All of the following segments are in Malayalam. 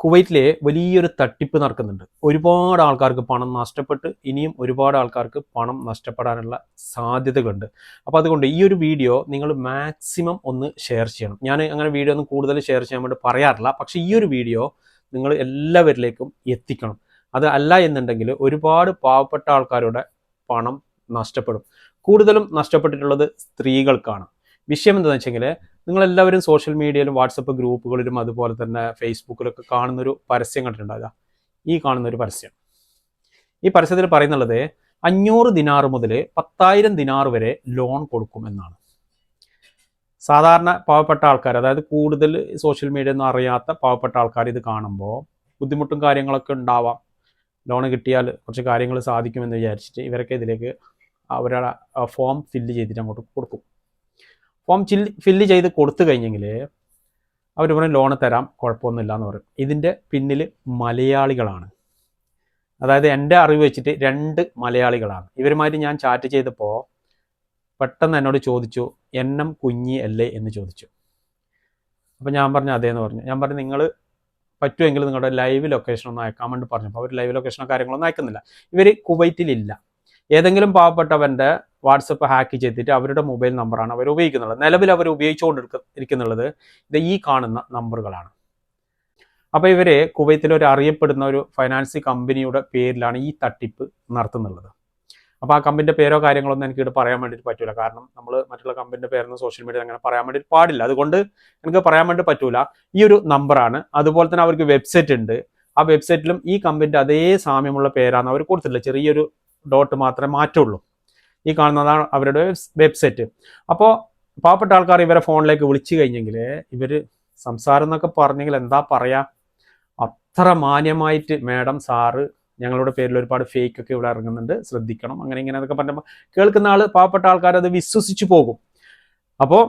കുവൈറ്റിലെ വലിയൊരു തട്ടിപ്പ് നടക്കുന്നുണ്ട്. ഒരുപാട് ആൾക്കാർക്ക് പണം നഷ്ടപ്പെട്ട് ഇനിയും ഒരുപാട് ആൾക്കാർക്ക് പണം നഷ്ടപ്പെടാനുള്ള സാധ്യതകളുണ്ട്. അപ്പോൾ അതുകൊണ്ട് ഈ ഒരു വീഡിയോ നിങ്ങൾ മാക്സിമം ഒന്ന് ഷെയർ ചെയ്യണം. ഞാൻ അങ്ങനെ വീഡിയോ ഒന്നും കൂടുതൽ ഷെയർ ചെയ്യാൻ വേണ്ടി പറയാറില്ല. പക്ഷേ ഈ ഒരു വീഡിയോ നിങ്ങൾ എല്ലാവരിലേക്കും എത്തിക്കണം. അത് അല്ല എന്നുണ്ടെങ്കിൽ ഒരുപാട് പാവപ്പെട്ട ആൾക്കാരുടെ പണം നഷ്ടപ്പെടും. കൂടുതലും നഷ്ടപ്പെട്ടിട്ടുള്ളത് സ്ത്രീകൾക്കാണ്. വിഷയം എന്താണെന്ന് വെച്ചെങ്കിൽ നിങ്ങളെല്ലാവരും സോഷ്യൽ മീഡിയയിലും വാട്സപ്പ് ഗ്രൂപ്പുകളിലും അതുപോലെ തന്നെ ഫേസ്ബുക്കിലൊക്കെ കാണുന്നൊരു പരസ്യം കണ്ടിട്ടുണ്ടാകുക ഈ കാണുന്ന ഒരു പരസ്യം. ഈ പരസ്യത്തിൽ പറയുന്നുള്ളത് അഞ്ഞൂറ് ദിനാറ് മുതൽ പത്തായിരം ദിനാറ് വരെ ലോൺ കൊടുക്കും എന്നാണ്. സാധാരണ പാവപ്പെട്ട ആൾക്കാർ അതായത് കൂടുതൽ സോഷ്യൽ മീഡിയ ഒന്നും അറിയാത്ത പാവപ്പെട്ട ആൾക്കാർ ഇത് കാണുമ്പോൾ ബുദ്ധിമുട്ടും കാര്യങ്ങളൊക്കെ ഉണ്ടാവാം. ലോൺ കിട്ടിയാൽ കുറച്ച് കാര്യങ്ങൾ സാധിക്കുമെന്ന് വിചാരിച്ചിട്ട് ഇവരൊക്കെ ഇതിലേക്ക് അവരുടെ ഫോം ഫില്ല് ചെയ്തിട്ട് അങ്ങോട്ട് കൊടുക്കും. ഫോം ചില്ല് ഫില്ല് ചെയ്ത് കൊടുത്തു കഴിഞ്ഞെങ്കിൽ അവർ പറയും ലോണ് തരാം കുഴപ്പമൊന്നുമില്ല എന്ന് പറയും. ഇതിന്റെ പിന്നിൽ മലയാളികളാണ്. അതായത് എന്റെ അറിവ് വെച്ചിട്ട് രണ്ട് മലയാളികളാണ്. ഇവരുമായിട്ട് ഞാൻ ചാറ്റ് ചെയ്തപ്പോൾ പെട്ടെന്ന് എന്നോട് ചോദിച്ചു എണ്ണം കുഞ്ഞി അല്ലേ? എന്ന് ചോദിച്ചു. അപ്പോൾ ഞാൻ പറഞ്ഞു അതേ എന്ന് പറഞ്ഞു. ഞാൻ പറഞ്ഞു നിങ്ങൾ പറ്റുമെങ്കിൽ നിങ്ങളുടെ ലൈവ് ലൊക്കേഷൻ ഒന്ന് അയക്കാൻ വേണ്ടി പറഞ്ഞു അപ്പോൾ അവർ ലൈവ് ലൊക്കേഷനോ കാര്യങ്ങളൊന്നും അയക്കുന്നില്ല. ഇവർ കുവൈറ്റിലില്ല. ഏതെങ്കിലും പാവപ്പെട്ടവന്റെ വാട്സപ്പ് ഹാക്ക് ചെയ്തിട്ട് അവരുടെ മൊബൈൽ നമ്പറാണ് അവർ ഉപയോഗിക്കുന്നത്. നിലവിൽ അവർ ഉപയോഗിച്ചുകൊണ്ട് ഇരിക്കുന്നുള്ളത് ഇത് ഈ കാണുന്ന നമ്പറുകളാണ്. അപ്പോൾ ഇവരെ കുവൈത്തിൽ ഒരു അറിയപ്പെടുന്ന ഒരു ഫൈനാൻസി കമ്പനിയുടെ പേരിലാണ് ഈ തട്ടിപ്പ് നടത്തുന്നുള്ളത്. അപ്പോൾ ആ കമ്പനിയുടെ പേരോ കാര്യങ്ങളൊന്നും എനിക്ക് ഇവിടെ പറയാൻ വേണ്ടിയിട്ട് പറ്റൂല. കാരണം നമ്മൾ മറ്റുള്ള കമ്പനിയുടെ പേരൊന്നും സോഷ്യൽ മീഡിയ അങ്ങനെ പറയാൻ വേണ്ടി പാടില്ല. അതുകൊണ്ട് എനിക്ക് പറയാൻ വേണ്ടി പറ്റൂല. ഈ ഒരു നമ്പറാണ്. അതുപോലെ തന്നെ അവർക്ക് വെബ്സൈറ്റ് ഉണ്ട്. ആ വെബ്സൈറ്റിലും ഈ കമ്പനിയുടെ അതേ സാമ്യമുള്ള പേരാണ് അവർ കൊടുത്തിട്ടില്ല ചെറിയൊരു ഡോട്ട് മാത്രമേ മാറ്റുള്ളൂ. ഈ കാണുന്നതാണ് അവരുടെ വെബ്സൈറ്റ്. അപ്പോൾ പാവപ്പെട്ട ആൾക്കാർ ഇവരെ ഫോണിലേക്ക് വിളിച്ചു കഴിഞ്ഞെങ്കിൽ ഇവർ സംസാരം എന്നൊക്കെ പറഞ്ഞെങ്കിൽ എന്താ പറയാ? അത്ര മാന്യമായിട്ട് മാഡം സാറ് ഞങ്ങളുടെ പേരിൽ ഒരുപാട് ഫേക്ക് ഒക്കെ ഇവിടെ ഇറങ്ങുന്നുണ്ട് ശ്രദ്ധിക്കണം. അങ്ങനെ ഇങ്ങനെ എന്നൊക്കെ പറഞ്ഞപ്പോൾ കേൾക്കുന്ന ആൾ പാവപ്പെട്ട ആൾക്കാർ അത് വിശ്വസിച്ചു പോകും. അപ്പോൾ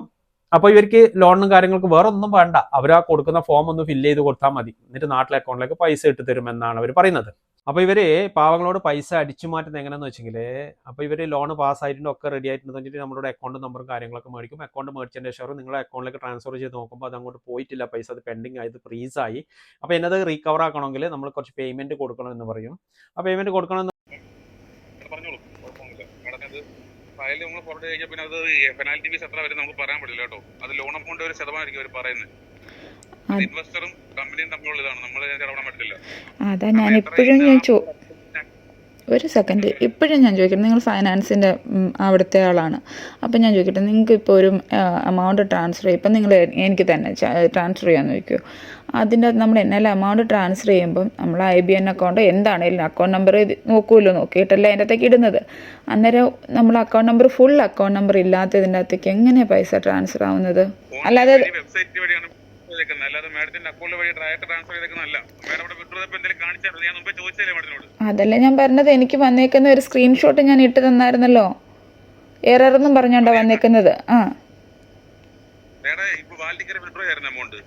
അപ്പോൾ ഇവർക്ക് ലോണും കാര്യങ്ങൾക്ക് വേറെ ഒന്നും വേണ്ട. അവർ ആ കൊടുക്കുന്ന ഫോം ഒന്ന് ഫില്ല് ചെയ്ത് കൊടുത്താൽ മതി. എന്നിട്ട് നാട്ടിലെ അക്കൗണ്ടിലേക്ക് പൈസ ഇട്ട് തരുമെന്നാണ് അവർ പറയുന്നത്. അപ്പൊ ഇവർ പാവങ്ങളോട് പൈസ അടിച്ചു മാറ്റുന്നത് എങ്ങനെയാന്ന് വെച്ചെങ്കിൽ അപ്പൊ ഇവർ ലോൺ പാസ് ആയിട്ടുണ്ട് ഒക്കെ റെഡി ആയിട്ടുണ്ട് വെച്ചിട്ട് നമ്മുടെ അക്കൗണ്ട് നമ്പറും കാര്യങ്ങളൊക്കെ മേടിക്കും. അക്കൗണ്ട് മേടിച്ചതിന്റെ ശേഷം നിങ്ങളുടെ അക്കൗണ്ടിലേക്ക് ട്രാൻസ്ഫർ ചെയ്ത് നോക്കുമ്പോൾ അത് അങ്ങോട്ട് പോയിട്ടില്ല. പൈസ അത് പെൻഡിങ് ആയത് ഫ്രീസ് ആയി. അപ്പോൾ എന്നത് റീകവർ ആക്കണമെങ്കിൽ നമ്മൾ കുറച്ച് പേയ്മെന്റ് കൊടുക്കണം എന്ന് പറയും. ആ പേയ്മെന്റ് കൊടുക്കണം പറഞ്ഞോളൂ കുഴപ്പമൊന്നുമില്ല മാഡം അത് ഫയൽ നമ്മൾ ഫോർവേഡ് കഴിഞ്ഞാൽ പിന്നെ അത് പെനാൽറ്റി ഫീസ് എത്ര വരും നമുക്ക് പറയാൻ പറ്റില്ല കേട്ടോ. അത് ലോൺ അമൗണ്ട് ഒരു ശതമാനമായിരിക്കും അവർ പറയുന്നത് ഇൻവെസ്റ്ററും കമ്പനിയും തമ്മിലുള്ള ഇതാണ്. നമ്മൾ ഇടപെടാൻ പറ്റില്ല. അതാ ഞാൻ എപ്പോഴും ഞാൻ ചോ ഒരു സെക്കൻഡ് ഇപ്പോഴും ഞാൻ ചോദിക്കട്ടെ നിങ്ങൾ ഫൈനാൻസിന്റെ അവിടുത്തെ ആളാണ്. അപ്പം ഞാൻ ചോദിക്കട്ടെ നിങ്ങൾക്ക് ഇപ്പോൾ ഒരു എമൗണ്ട് ട്രാൻസ്ഫർ ചെയ്യും. ഇപ്പം നിങ്ങൾ എനിക്ക് തന്നെ ട്രാൻസ്ഫർ ചെയ്യാൻ ചോദിക്കുമോ അതിന്റെ അകത്ത് നമ്മൾ എന്നാൽ എമൗണ്ട് ട്രാൻസ്ഫർ ചെയ്യുമ്പം നമ്മൾ ഐ ബി എൻ അക്കൗണ്ട് എന്താണെങ്കിലും അക്കൗണ്ട് നമ്പർ നോക്കുമല്ലോ നോക്കിയിട്ടല്ലേ അതിന്റെ അകത്തേക്ക് ഇടുന്നത്? അന്നേരം നമ്മൾ account number full account number ഇല്ലാത്തതിന്റെ അകത്തേക്ക് എങ്ങനെയാണ് പൈസ ട്രാൻസ്ഫർ ആവുന്നത്? അല്ലാതെ ചെയ്തേക്കുന്നത്. അല്ലാതെ മാഡത്തിന്റെ അക്കൗണ്ട് വഴി ഡയറക്റ്റ് ട്രാൻസ്ഫർ ചെയ്തേക്കുന്നല്ല മാഡം ഇവിടെ വിഡ്രോ എന്തെങ്കിലും കാണിച്ചാൽ ഞാൻ മുമ്പേ ചോദിച്ചതല്ലേ മാഡത്തിനോട്? അതല്ല ഞാൻ പറഞ്ഞത്. എനിക്ക് വന്നേക്കുന്ന ഒരു സ്ക്രീൻഷോട്ട് ഞാൻ ഇട്ട് തന്നായിരുന്നല്ലോ. എററെന്നും പറഞ്ഞോണ്ടാ വന്നേക്കുന്നത്. ആ. മാഡം ഇപ്പൊ വാലിറ്റിക്കര വിഡ്രോ ആയിരുന്നു എമൗണ്ട്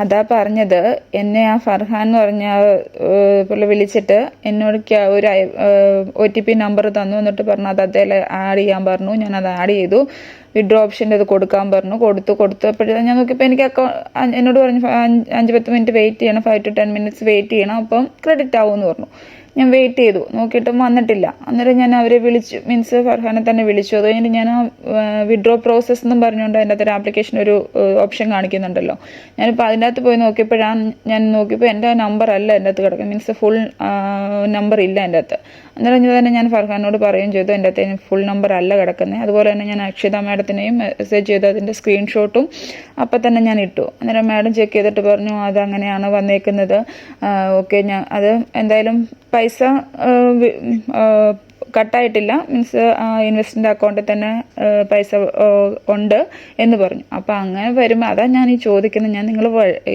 അതാ പറഞ്ഞത്. എന്നെ ആ ഫർഹാൻ എന്ന് പറഞ്ഞ പുള്ളി വിളിച്ചിട്ട് എന്നോട് ഒരു ഒ ടി പി നമ്പർ തന്നു. എന്നിട്ട് പറഞ്ഞു അത് അതേ ആഡ് ചെയ്യാൻ പറഞ്ഞു. ഞാൻ അത് ആഡ് ചെയ്തു വിഡ്രോ ഓപ്ഷന്റെ അത് കൊടുക്കാൻ പറഞ്ഞു. കൊടുത്തു കൊടുത്തു. കൊടുത്തപ്പോഴേ ഞാൻ നോക്കിയപ്പോൾ എനിക്ക് അക്കൗണ്ട് എന്നോട് പറഞ്ഞു അഞ്ച് പത്ത് മിനിറ്റ് വെയിറ്റ് ചെയ്യണം. Five to ten minutes wait ചെയ്യണം. അപ്പം ക്രെഡിറ്റ് ആവുമെന്ന് പറഞ്ഞു. ഞാൻ വെയിറ്റ് ചെയ്തു. നോക്കിയിട്ടും വന്നിട്ടില്ല. അന്നേരം ഞാൻ അവരെ വിളിച്ചു. മീൻസ് ഫർഹാനെ തന്നെ വിളിച്ചു. അത് കഴിഞ്ഞിട്ട് ഞാൻ ആ വിഡ്രോ പ്രോസസ് എന്നും പറഞ്ഞുകൊണ്ട് അതിന്റെ അകത്ത് ആപ്ലിക്കേഷൻ ഒരു ഓപ്ഷൻ കാണിക്കുന്നുണ്ടല്ലോ. ഞാനിപ്പോൾ അതിന്റെ അകത്ത് പോയി നോക്കിയപ്പോഴാണ് ഞാൻ നോക്കിയപ്പോൾ എന്റെ നമ്പർ അല്ല എന്റെ അകത്ത് കിടക്കുന്നത്. മീൻസ് ഫുൾ നമ്പർ ഇല്ല എന്റെ അകത്ത്. അന്നേരം തന്നെ ഞാൻ ഫർഹാനോട് പറയുകയും ചെയ്തു. എന്റെ അകത്ത് ഫുൾ നമ്പർ അല്ല കിടക്കുന്നത് അതുപോലെ തന്നെ ഞാൻ അക്ഷിത മാഡത്തിനെയും മെസ്സേജ് ചെയ്തു. അതിന്റെ സ്ക്രീൻഷോട്ടും അപ്പം തന്നെ ഞാൻ ഇട്ടു. അന്നേരം മാഡം ചെക്ക് ചെയ്തിട്ട് പറഞ്ഞു അത് അങ്ങനെയാണ് വന്നേക്കുന്നത്. ഓക്കെ ഞാൻ അത് എന്തായാലും പൈസ കട്ടായിട്ടില്ല മീൻസ് ആ, കട്ടായിട്ടില്ല. മീൻസ് ഇൻവെസ്റ്റിന്റെ അക്കൗണ്ടിൽ തന്നെ പൈസ ഉണ്ട് എന്ന് പറഞ്ഞു. അപ്പോൾ അങ്ങനെ വരുമ്പോൾ അതാ ഞാൻ ഈ ചോദിക്കുന്നത് ഞാൻ നിങ്ങൾ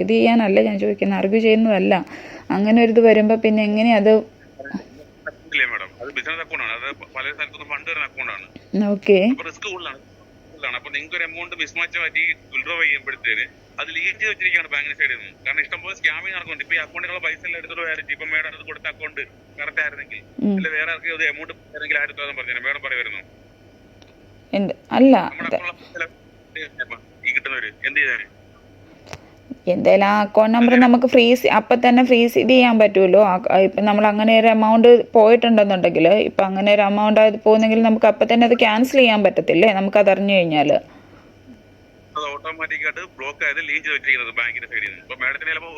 ഇത് ചെയ്യാനല്ല? ഞാൻ ചോദിക്കുന്നത് ആർഗ്യൂ ചെയ്യുന്നതല്ല. അങ്ങനെ ഒരു ഇത് വരുമ്പോൾ പിന്നെ എങ്ങനെ അത് ഇല്ലേ മാഡം അത് ബിസിനസ് അക്കൗണ്ടാണ് അത് പല സ്ഥലത്തുനിന്ന് ഫണ്ട് വരുന്ന അക്കൗണ്ടാണ് ഓക്കെ അപ്പൊ റിസ്ക് കൂടുതലാണ്. കൂടുതലാണ്. അപ്പൊ നിങ്ങൾക്ക് ഒരു എമൗണ്ട് മിസ്മാച്ച് പറ്റി വിഡ്രോ ചെയ്യുമ്പോഴത്തേന് അത് ലീക്ക് ചെയ്ത് വെച്ചിരിക്കുകയാണ് ബാങ്കിന് സൈഡിൽ നിന്ന്. കാരണം ഇഷ്ടംപോലെ സ്കാമിംഗ് നടക്കുന്നുണ്ട്. ഇപ്പൊ ഈ അക്കൗണ്ടിലുള്ള പൈസ എല്ലാം എടുത്തിട്ട് വേറെ ഇപ്പൊ മേഡം അത് കൊടുത്ത അക്കൗണ്ട് കറക്റ്റ് ആയിരുന്നെങ്കിൽ. അല്ലെ വേറെ ആർക്കും അത് എമൗണ്ട് ആയിരുന്നെങ്കിൽ ആയിരത്തി തൊള്ളായിരം പറഞ്ഞു മേഡം പറയുമായിരുന്നു. അല്ല. നമ്മുടെ അക്കൗണ്ടിലെ ഈ കിട്ടുന്നവര് എന്ത് ചെയ്താൽ എന്തായാലും ആ അക്കൗണ്ട് നമ്പർ നമുക്ക് ഫ്രീസ് അപ്പം തന്നെ ഫ്രീസ് ഇത് ചെയ്യാൻ പറ്റുമല്ലോ ഇപ്പം നമ്മൾ അങ്ങനെ ഒരു എമൗണ്ട് പോയിട്ടുണ്ടെന്നുണ്ടെങ്കിൽ ഇപ്പം അങ്ങനെ ഒരു എമൗണ്ട് അത് പോകുന്നെങ്കിൽ നമുക്ക് അപ്പം തന്നെ അത് ക്യാൻസൽ ചെയ്യാൻ പറ്റത്തില്ലേ? നമുക്ക് അത് അറിഞ്ഞു കഴിഞ്ഞാൽ അത് ഓട്ടോമാറ്റിക്കായിട്ട് ബ്ലോക്ക് ആയത് വെച്ചിരിക്കുന്നത് ബാങ്കിന്റെ സൈഡിൽ നിന്ന് ഇപ്പൊ മാഡത്തിന് ചിലപ്പോൾ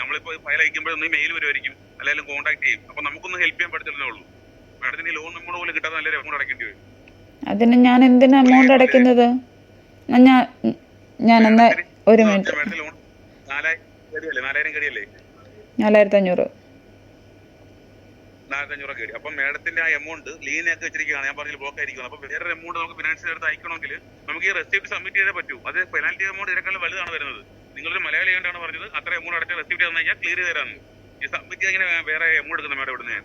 നമ്മളിപ്പോ ഫയൽ അയക്കുമ്പോഴൊന്നും മെയിൽ വരുമായിരിക്കും അല്ലെങ്കിൽ കോൺടാക്ട് ചെയ്യും. അപ്പൊ നമുക്കൊന്നും ഹെൽപ്പ് ചെയ്യാൻ പറ്റത്തില്ലെന്നേ ഉള്ളൂ. മാഡത്തിന് ലോൺ നമ്മൾ പോലും കിട്ടാതെ നല്ലൊരു എമൗണ്ട് അടയ്ക്കേണ്ടി വരും. അതിന് ഞാൻ എന്തിനാ എമൗണ്ട് അടയ്ക്കുന്നത്? ഞാൻ ഞാൻ എന്നാ ഒരു മിനിറ്റ് നാലായിരം കടിയല്ലേ? നാലായിരം കടിയല്ലേ? നാലായിരത്തി അഞ്ഞൂറ് നാലായിരത്തി അഞ്ഞൂറ് കടി. അപ്പൊ ആ എമൗണ്ട് ലീനാക്കി വെച്ചിരിക്കുകയാണ്. ഞാൻ പറഞ്ഞ ബ്ലോക്ക് ആയിരിക്കും അപ്പൊ വേറെ എമൗണ്ട് നമുക്ക് ഫിനാൻഷ്യൽ എടുത്ത് അയക്കണമെങ്കിൽ നമുക്ക് ഈ റെസിപ്റ്റ് സബ്മിറ്റ് ചെയ്തേ പറ്റൂ. അത് പെനാൽറ്റി എമൗണ്ട് ഇതിനേക്കാളും വലുതാണ് വരുന്നത്. നിങ്ങളൊരു മലയാളി ആയിട്ടാണ് പറഞ്ഞത് അത്ര എമൗണ്ട് അടച്ച റെസിപ്റ്റ് തന്നു കഴിഞ്ഞാൽ ക്ലിയർ ചെയ്ത് ഈ സബ്മിറ്റ് ചെയ്ത് വേറെ എമൗണ്ട് എടുക്കുന്ന മാഡം ഇവിടുന്ന് ഞാൻ.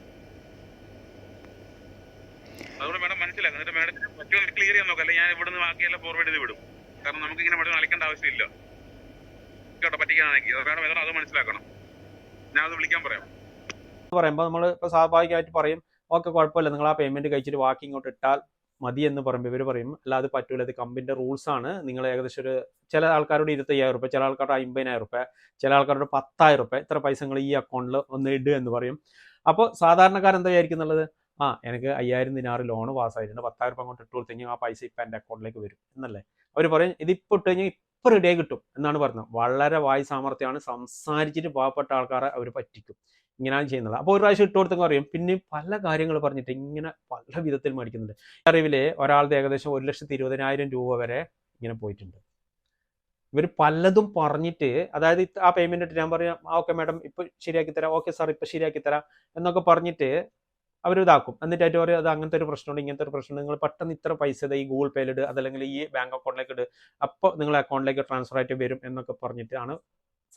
അതുകൊണ്ട് മേഡം മനസ്സിലാക്കുക എന്നിട്ട് മാഡത്തിന് പറ്റുമെങ്കിൽ ക്ലിയർ ചെയ്യാൻ നോക്കാം. അല്ലെങ്കിൽ ഞാൻ ഇവിടുന്ന് ബാക്കിയെല്ലാം ഫോർവേഡ് ചെയ്ത് വിടും. കാരണം നമുക്ക് ഇങ്ങനെ മാഡം അളിക്കേണ്ട ആവശ്യമില്ല. കേട്ടോ പറ്റിക്കാണെങ്കിൽ വേണം അത് മനസ്സിലാക്കണം. ഞാൻ അത് വിളിക്കാൻ പറയാം. പറയുമ്പോൾ നമ്മൾ ഇപ്പോൾ സ്വാഭാവികമായിട്ട് പറയും ഓക്കെ കുഴപ്പമില്ല. നിങ്ങൾ ആ പേയ്മെന്റ് കഴിച്ചിട്ട് ബാക്കി ഇങ്ങോട്ട് ഇട്ടാൽ മതി എന്ന് പറയുമ്പോൾ ഇവർ പറയും അല്ല അത് പറ്റൂല. ഇത് റൂൾസ് ആണ്. നിങ്ങൾ ഏകദേശം ഒരു ചില ആൾക്കാരോട് ഇരുപത്തയ്യായിരം റുപ്യ ചില ആൾക്കാരുടെ അമ്പതിനായിരം റുപ്യ ചില ആൾക്കാരുടെ പത്തായിരം റുപ്യ ഇത്ര പൈസ നിങ്ങൾ ഈ അക്കൗണ്ടിൽ ഒന്ന് ഇടുക എന്ന് പറയും. അപ്പോൾ സാധാരണക്കാരൻ എന്താ വിചാരിക്കും എന്നുള്ളത് ആ എനിക്ക് അയ്യായിരം ദിനാറ് ലോൺ പാസ്സായിട്ടുണ്ട് പത്തായിരം രൂപ അങ്ങോട്ട് ഇട്ട് കൊടുത്തെങ്കിൽ ആ പൈസ ഇപ്പം എന്റെ അക്കൗണ്ടിലേക്ക് വരും. എന്നല്ലേ? അവർ പറയും ഇതിപ്പോൾ ഇട്ട് കഴിഞ്ഞാൽ ഇപ്പം ഇടയെ കിട്ടും എന്നാണ് പറഞ്ഞത്. വളരെ വായു സാമർത്ഥ്യമാണ് സംസാരിച്ചിട്ട് പാവപ്പെട്ട ആൾക്കാരെ അവർ പറ്റിക്കും. ഇങ്ങനെയാണ് ചെയ്യുന്നത്. അപ്പോൾ ഒരു പ്രാവശ്യം ഇട്ട് കൊടുത്തെങ്കിൽ അറിയും പിന്നെ പല കാര്യങ്ങൾ പറഞ്ഞിട്ട് ഇങ്ങനെ പല വിധത്തിൽ മേടിക്കുന്നുണ്ട്. അറിവിലെ ഒരാളുടെ ഏകദേശം ഒരു ലക്ഷത്തി ഇരുപതിനായിരം രൂപ വരെ ഇങ്ങനെ പോയിട്ടുണ്ട്. ഇവർ പലതും പറഞ്ഞിട്ട് അതായത് ആ പേയ്മെന്റ് ഇട്ട് ഞാൻ പറയാം ആ ഓക്കെ മാഡം ഇപ്പൊ ശരിയാക്കി തരാം. ഓക്കെ സാർ ഇപ്പൊ ശരിയാക്കി തരാം എന്നൊക്കെ പറഞ്ഞിട്ട് അവർ ഇതാക്കും എന്നിട്ട് അവർ പറയും അത് അങ്ങനത്തെ ഒരു പ്രശ്നമുണ്ട് ഇങ്ങനത്തെ ഒരു പ്രശ്നം നിങ്ങൾ പെട്ടെന്ന് ഇത്ര പൈസ ഈ ഗൂഗിൾ പേയിൽ ഇട്. അതല്ലെങ്കിൽ ഈ ബാങ്ക് അക്കൗണ്ടിലേക്ക് ഇട്. അപ്പോൾ നിങ്ങൾ അക്കൗണ്ടിലേക്ക് ട്രാൻസ്ഫർ ആയിട്ട് വരും എന്നൊക്കെ പറഞ്ഞിട്ടാണ്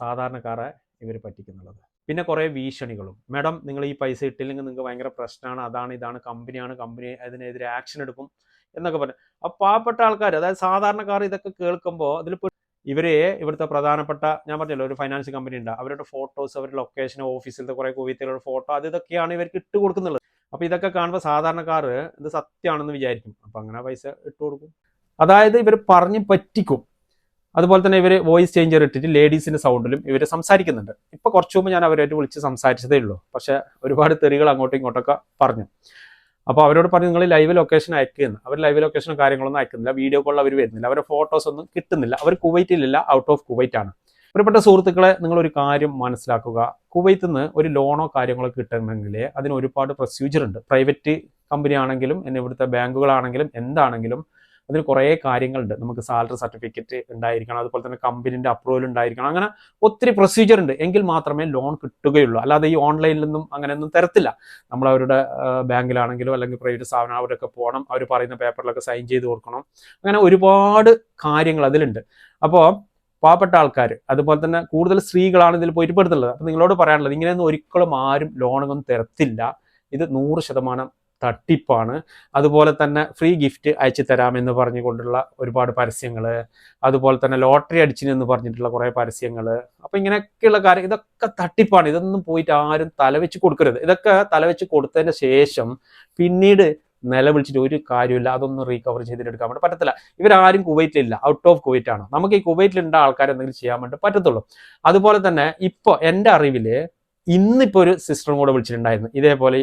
സാധാരണക്കാരെ ഇവർ പറ്റിക്കുന്നുള്ളത് പിന്നെ കുറേ ഭീഷണികളും. മാഡം നിങ്ങൾ ഈ പൈസ ഇട്ടില്ലെങ്കിൽ നിങ്ങൾക്ക് ഭയങ്കര പ്രശ്നമാണ്. അതാണ് ഇതാണ്. കമ്പനിയാണ്. കമ്പനി അതിനെതിരെ ആക്ഷൻ എടുക്കും എന്നൊക്കെ പറഞ്ഞു. അപ്പോൾ പാവപ്പെട്ട ആൾക്കാർ അതായത് സാധാരണക്കാർ ഇതൊക്കെ കേൾക്കുമ്പോൾ അതിൽ ഇവരെ ഇവിടുത്തെ പ്രധാനപ്പെട്ട ഞാൻ പറഞ്ഞല്ലോ ഒരു ഫൈനാൻസ് കമ്പനി ഉണ്ട്. അവരുടെ ഫോട്ടോസ് അവരുടെ ലൊക്കേഷൻ ഓഫീസിലത്തെ കുറേ കുവൈത്തുകളുടെ ഫോട്ടോ അത് ഇതൊക്കെയാണ് ഇവർക്ക് ഇട്ട് കൊടുക്കുന്നുള്ളത് അപ്പൊ ഇതൊക്കെ കാണുമ്പോൾ സാധാരണക്കാർ ഇത് സത്യമാണെന്ന് വിചാരിക്കും. അപ്പോൾ അങ്ങനെ പൈസ ഇട്ട് കൊടുക്കും. അതായത് ഇവർ പറഞ്ഞ് പറ്റിക്കും. അതുപോലെ തന്നെ ഇവർ വോയിസ് ചേഞ്ചർ ഇട്ടിട്ട് ലേഡീസിന്റെ സൗണ്ടിലും ഇവർ സംസാരിക്കുന്നുണ്ട്. ഇപ്പോൾ കുറച്ച് മുമ്പ് ഞാൻ അവരായിട്ട് വിളിച്ച് സംസാരിച്ചതേ ഉള്ളൂ. പക്ഷേ ഒരുപാട് തെറികൾ അങ്ങോട്ടും ഇങ്ങോട്ടൊക്കെ പറഞ്ഞു. അപ്പോൾ അവരോട് പറഞ്ഞു നിങ്ങൾ ലൈവ് ലൊക്കേഷൻ അയക്കുന്നു. അവർ ലൈവ് ലൊക്കേഷനും കാര്യങ്ങളൊന്നും അയക്കുന്നില്ല. വീഡിയോ കോൾ അവർ വരുന്നില്ല. അവരുടെ ഫോട്ടോസ് ഒന്നും കിട്ടുന്നില്ല. അവർ കുവൈറ്റിലില്ല ഔട്ട് ഓഫ് കുവൈറ്റ് ആണ്. പ്രിയപ്പെട്ട സുഹൃത്തുക്കളെ നിങ്ങൾ ഒരു കാര്യം മനസ്സിലാക്കുക. കുവൈത്തിൽ നിന്ന് ഒരു ലോണോ കാര്യങ്ങളോ കിട്ടണമെങ്കിൽ അതിന് ഒരുപാട് പ്രൊസീജിയർ ഉണ്ട്. പ്രൈവറ്റ് കമ്പനി ആണെങ്കിലും എന്നെ ഇവിടുത്തെ ബാങ്കുകളാണെങ്കിലും എന്താണെങ്കിലും അതിന് കുറേ കാര്യങ്ങളുണ്ട്. നമുക്ക് സാലറി സർട്ടിഫിക്കറ്റ് ഉണ്ടായിരിക്കണം അതുപോലെ തന്നെ കമ്പനീന്റെ അപ്രൂവൽ ഉണ്ടായിരിക്കണം. അങ്ങനെ ഒത്തിരി പ്രൊസീജിയർ ഉണ്ട്. എങ്കിൽ മാത്രമേ ലോൺ കിട്ടുകയുള്ളൂ. അല്ലാതെ ഈ ഓൺലൈനിൽ ഓൺലൈനിലൊന്നും അങ്ങനെയൊന്നും തരത്തില്ല. നമ്മൾ അവരുടെ ബാങ്കിലാണെങ്കിലും അല്ലെങ്കിൽ പ്രൈവറ്റ് സ്ഥാപനം അവരൊക്കെ പോകണം. അവർ പറയുന്ന പേപ്പറിലൊക്കെ സൈൻ ചെയ്ത് കൊടുക്കണം. അങ്ങനെ ഒരുപാട് കാര്യങ്ങൾ അതിലുണ്ട്. അപ്പോൾ പാവപ്പെട്ട ആൾക്കാർ അതുപോലെ തന്നെ കൂടുതൽ സ്ത്രീകളാണ് ഇതിൽ പോയിട്ട് പെടുത്തുള്ളത് അപ്പം നിങ്ങളോട് പറയാനുള്ളത് ഇങ്ങനെയൊന്നും ഒരിക്കലും ആരും ലോണൊന്നും തരത്തില്ല. ഇത് നൂറ് ശതമാനം തട്ടിപ്പാണ്. അതുപോലെ തന്നെ ഫ്രീ ഗിഫ്റ്റ് അയച്ചു തരാമെന്ന് പറഞ്ഞുകൊണ്ടുള്ള ഒരുപാട് പരസ്യങ്ങൾ അതുപോലെ തന്നെ ലോട്ടറി അടിച്ചിനെന്ന് പറഞ്ഞിട്ടുള്ള കുറേ പരസ്യങ്ങൾ അപ്പം ഇങ്ങനെയൊക്കെയുള്ള കാര്യം ഇതൊക്കെ തട്ടിപ്പാണ്. ഇതൊന്നും പോയിട്ട് ആരും തലവെച്ച് കൊടുക്കരുത്. ഇതൊക്കെ തലവെച്ച് കൊടുത്തതിന് ശേഷം പിന്നീട് നിലവിളിച്ചിട്ട് ഒരു കാര്യമില്ല അതൊന്നും റീകവർ ചെയ്തിട്ടെടുക്കാൻ വേണ്ടി പറ്റത്തില്ല. ഇവരാരും കുവൈറ്റിലില്ല ഔട്ട് ഓഫ് കുവൈറ്റ് ആണ്. നമുക്ക് ഈ കുവൈറ്റിലുണ്ട ആൾക്കാർ എന്തെങ്കിലും ചെയ്യാൻ വേണ്ടി പറ്റത്തുള്ളൂ. അതുപോലെ തന്നെ ഇപ്പോൾ എന്റെ അറിവിൽ ഇന്നിപ്പോൾ ഒരു സിസ്റ്ററും കൂടെ വിളിച്ചിട്ടുണ്ടായിരുന്നു ഇതേപോലെ.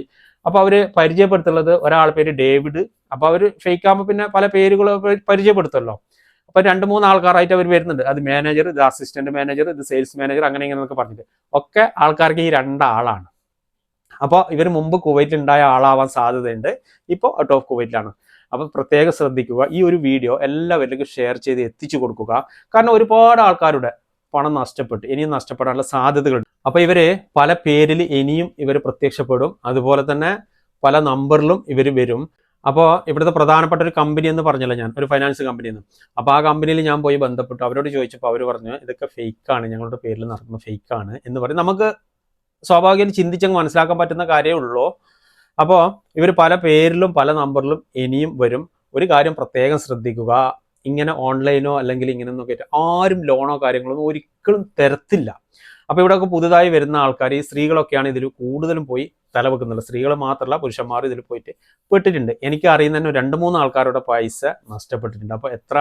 അപ്പോൾ അവർ പരിചയപ്പെടുത്തുള്ളത് ഒരാൾ പേര് ഡേവിഡ്. അപ്പോൾ അവർ ഫേക്ക് ആകുമ്പോൾ പിന്നെ പല പേരുകൾ പരിചയപ്പെടുത്തുമല്ലോ അപ്പോൾ രണ്ട് മൂന്ന് ആൾക്കാരായിട്ട് അവർ വരുന്നുണ്ട്. അത് മാനേജർ ഇത് അസിസ്റ്റന്റ് മാനേജർ ഇത് സെയിൽസ് മാനേജർ അങ്ങനെ ഇങ്ങനെ എന്നൊക്കെ പറഞ്ഞിട്ട്. ഒക്കെ ആൾക്കാർക്ക് ഈ രണ്ടാളാണ്. അപ്പോൾ ഇവർ മുമ്പ് കുവൈറ്റിൽ ഉണ്ടായ ആളാവാൻ സാധ്യതയുണ്ട്. ഇപ്പോൾ ഔട്ട് ഓഫ് കുവൈറ്റിലാണ്. അപ്പോൾ പ്രത്യേകം ശ്രദ്ധിക്കുക. ഈ ഒരു വീഡിയോ എല്ലാവരിലേക്കും ഷെയർ ചെയ്ത് എത്തിച്ചു കൊടുക്കുക. കാരണം ഒരുപാട് ആൾക്കാരുടെ പണം നഷ്ടപ്പെട്ടു. ഇനിയും നഷ്ടപ്പെടാനുള്ള സാധ്യതകളുണ്ട്. അപ്പോൾ ഇവർ പല പേരിൽ ഇനിയും ഇവർ പ്രത്യക്ഷപ്പെടും. അതുപോലെ തന്നെ പല നമ്പറിലും ഇവർ വരും. അപ്പോൾ ഇവിടുത്തെ പ്രധാനപ്പെട്ട ഒരു കമ്പനി എന്ന് പറഞ്ഞല്ലോ ഞാൻ. ഒരു ഫൈനാൻസ് കമ്പനി എന്ന്. അപ്പോൾ ആ കമ്പനിയിൽ ഞാൻ പോയി ബന്ധപ്പെട്ടു. അവരോട് ചോദിച്ചപ്പോൾ അവർ പറഞ്ഞു ഇതൊക്കെ ഫേക്കാണ് ഞങ്ങളുടെ പേരിൽ നടക്കുന്ന ഫേക്കാണ് എന്ന് പറയും. നമുക്ക് സ്വാഭാവികമായും ചിന്തിച്ചങ്ങ് മനസ്സിലാക്കാൻ പറ്റുന്ന കാര്യമേ ഉള്ളൂ. അപ്പോൾ ഇവർ പല പേരിലും പല നമ്പറിലും ഇനിയും വരും. ഒരു കാര്യം പ്രത്യേകം ശ്രദ്ധിക്കുക. ഇങ്ങനെ ഓൺലൈനോ അല്ലെങ്കിൽ ഇങ്ങനെ ഒക്കെ ആരും ലോണോ കാര്യങ്ങളോ ഒന്നും ഒരിക്കലും തരത്തില്ല. അപ്പോൾ ഇവിടെയൊക്കെ പുതുതായി വരുന്ന ആൾക്കാർ ഈ സ്ത്രീകളൊക്കെയാണ് ഇതിൽ കൂടുതലും പോയി തലവെക്കുന്നുള്ളത് സ്ത്രീകൾ മാത്രമല്ല പുരുഷന്മാർ ഇതിൽ പോയിട്ട് പെട്ടിട്ടുണ്ട്. എനിക്ക് അറിയുന്ന തന്നെ രണ്ട് മൂന്ന് ആൾക്കാരുടെ പൈസ നഷ്ടപ്പെട്ടിട്ടുണ്ട്. അപ്പോൾ എത്ര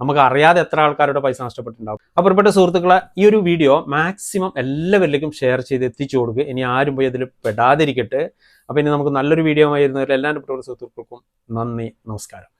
നമുക്ക് അറിയാതെ എത്ര ആൾക്കാരുടെ പൈസ നഷ്ടപ്പെട്ടിട്ടുണ്ടാവും. അപ്പോൾ പ്രിയപ്പെട്ട സുഹൃത്തുക്കളെ ഈ ഒരു വീഡിയോ മാക്സിമം എല്ലാവരിലേക്കും ഷെയർ ചെയ്ത് എത്തിച്ചു കൊടുക്കുക ഇനി ആരും പോയി അതിൽ പെടാതിരിക്കട്ടെ. അപ്പോൾ ഇനി നമുക്ക് നല്ലൊരു വീഡിയോ ആയിരുന്നവരിൽ എല്ലാവരും പ്രിയപ്പെട്ട സുഹൃത്തുക്കൾക്കും നന്ദി നമസ്കാരം.